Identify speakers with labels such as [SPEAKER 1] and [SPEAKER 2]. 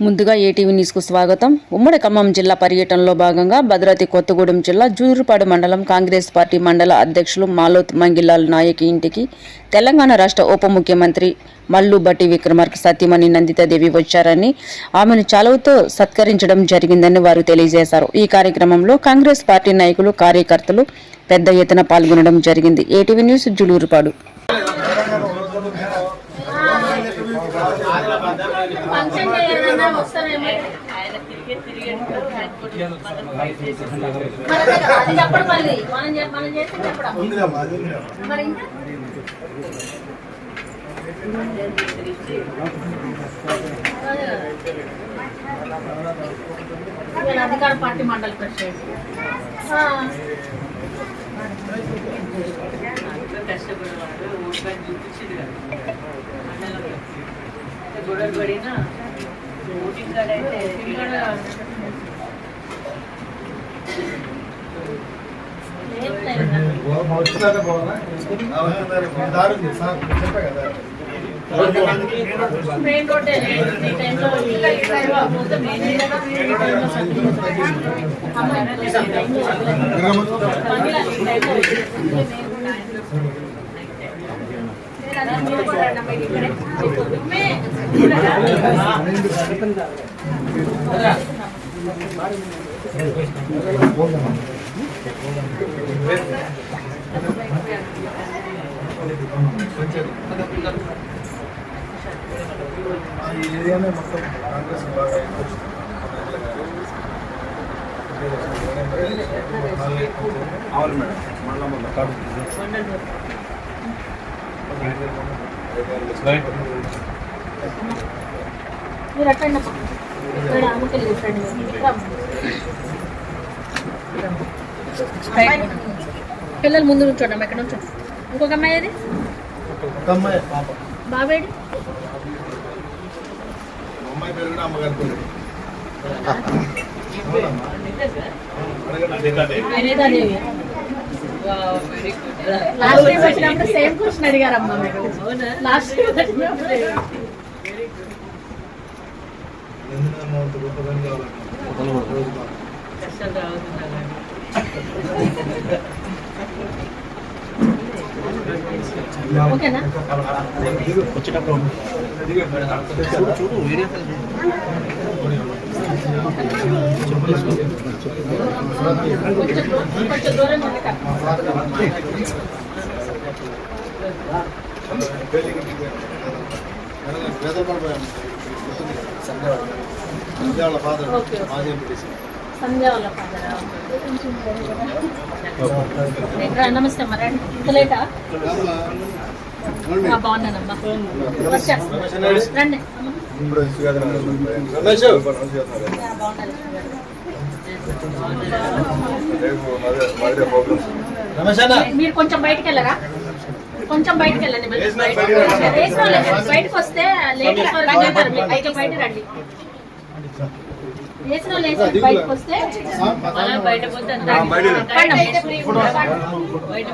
[SPEAKER 1] ముందుగా ఏటీవీ న్యూస్కు స్వాగతం. ఉమ్మడి ఖమ్మం జిల్లా పర్యటనలో భాగంగా భద్రాద్రి కొత్తగూడెం జిల్లా జూరుపాడు మండలం కాంగ్రెస్ పార్టీ మండల అధ్యక్షులు మాలోత్ మంగిలాల్ నాయక్ ఇంటికి తెలంగాణ రాష్ట్ర ఉప ముఖ్యమంత్రి మల్లు బట్టి విక్రమార్క సత్యమణి నందితాదేవి వచ్చారని ఆమెను చాలవుతో సత్కరించడం జరిగిందని వారు తెలియజేశారు. ఈ కార్యక్రమంలో కాంగ్రెస్ పార్టీ నాయకులు కార్యకర్తలు పెద్ద ఎత్తున పాల్గొనడం జరిగింది. ఏటీవీ న్యూస్ జులూరుపాడు
[SPEAKER 2] ఫంక్షన్ చేయాలన్నా వస్తారేమో మరి అదే కదా, అది చెప్పడం మళ్ళీ మనం చే- మనం చేస్తే చెప్పడం మరి ఇంకా అదే కదా. ఈయన అధికార పార్టీ మండలి ప్రెసిడెంట్
[SPEAKER 3] కష్టపడేవాడు ఓట్లని చూపించింది కదా గొడవలు పడినా ఓటింగ్ కార్డ్ అయితే
[SPEAKER 2] ఇక్కడ ఏం లేదు కదా. మెయిన్ రోడ్డే ఈ టైంలో ఈ టైంలో పోతే మెయిన్ రోడ్ ఈ ఏరియానే
[SPEAKER 4] మొత్తం కాంగ్రెస్ బాగా అవును మేడం మళ్ళీ మళ్ళీ కాదు
[SPEAKER 2] మీరు అమ్మ. ఇక్కడ పిల్లలు ముందు కూర్చోండి అమ్మ ఇక్కడ నుంచోండి. ఇంకొక అమ్మాయి అది
[SPEAKER 4] అమ్మాయి పేరు కూడా అమ్మగారి
[SPEAKER 2] లాస్ట్ టైం వచ్చినప్పుడు సేమ్ క్వశ్చన్ అడిగారమ్మా మీరు. లాస్ట్ టైం వచ్చినప్పుడు ఓకేనా?
[SPEAKER 4] వచ్చేటప్పుడు చూడు వీడియో ఫాదర్. మాజీ
[SPEAKER 2] సంధ్య వాళ్ళ father ఆ? రా, నమస్తే. ఇంత లేటా ఆ, బాగున్నానమ్మా రండి. మీరు కొంచెం బయటికి వెళ్ళరా? కొంచెం బయటికి వెళ్ళండి
[SPEAKER 4] బయటికి
[SPEAKER 2] వాళ్ళు వస్తే మీరు అయితే బయట రండి. వేసిన వాళ్ళు బయటకు వస్తే
[SPEAKER 3] అలా బయట పోతే
[SPEAKER 4] బయట